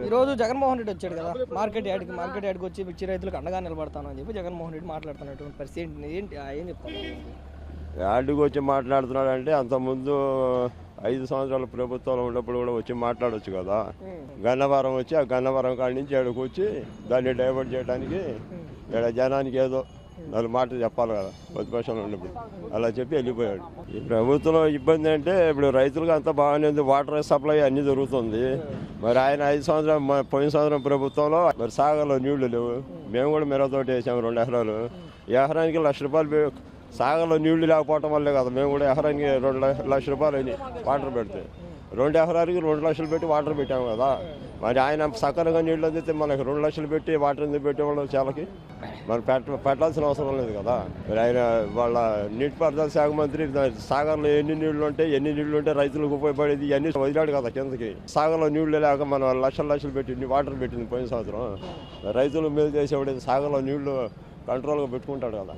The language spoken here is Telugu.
ఈ రోజు జగన్మోహన్ రెడ్డి వచ్చాడు కదా. మార్కెట్ యార్డ్కి మార్కెట్ యార్డ్కి వచ్చి మిర్చి రైతులకు అండగా నిలబడతాను అని చెప్పి జగన్మోహన్ రెడ్డి మాట్లాడుతున్నటువంటి పరిస్థితి ఏంటి? ఏంటి? ఆ, ఏం చెప్తాను యాడ్కి వచ్చి మాట్లాడుతున్నాడు అంటే అంతకుముందు ఐదు సంవత్సరాల ప్రభుత్వంలో ఉన్నప్పుడు కూడా వచ్చి మాట్లాడొచ్చు కదా. గన్నవరం వచ్చి ఆ గన్నవరం కాడి నుంచి ఏడకు వచ్చి దాన్ని డైవర్ట్ చేయడానికి ఇక్కడ జనానికి ఏదో నాలుగు మాటలు చెప్పాలి కదా ప్రతిపక్షంలో ఉన్నప్పుడు. అలా చెప్పి వెళ్ళిపోయాడు. ఈ ప్రభుత్వంలో ఇబ్బంది అంటే ఇప్పుడు రైతులకు అంతా బాగానే ఉంది వాటర్ సప్లై అన్ని జరుగుతుంది. మరి ఆయన ఐదు సంవత్సరం పోయిన సంవత్సరం ప్రభుత్వంలో మరి సాగర్లో నీళ్ళు లేవు. మేము కూడా మిరతోటి వేసాము రెండు ఎకరాలు. ఎకరానికి లక్ష రూపాయలు సాగర్లో నీళ్ళు లేకపోవటం వల్లే కదా మేము కూడా ఎకరానికి రెండు లక్ష- రూపాయలు వాటర్ పెడితే. రెండు ఎకరాలకి రెండు లక్షలు పెట్టి వాటర్ పెట్టాము కదా. మరి ఆయన సక్కరగా నీళ్ళు అందితే మనకి రెండు లక్షలు పెట్టి వాటర్ ఎందుకు పెట్టేవాళ్ళు చాలకి? మరి పెట్ట పెట్టాల్సిన అవసరం లేదు కదా. మరి ఆయన వాళ్ళ నీటిపారుదల శాఖ మంత్రి సాగర్లో ఎన్ని నీళ్ళు ఉంటాయి ఎన్ని నీళ్ళు ఉంటే రైతులకు ఉపయోగపడేది ఇవన్నీ వదిలాడు కదా కిందకి. సాగర్లో నీళ్ళు లేక మనం లక్షలు లక్షలు పెట్టి వాటర్ పెట్టింది పోయిన సంవత్సరం. రైతులు మేలు చేసేవాడు సాగర్లో నీళ్ళు కంట్రోల్గా పెట్టుకుంటాడు కదా.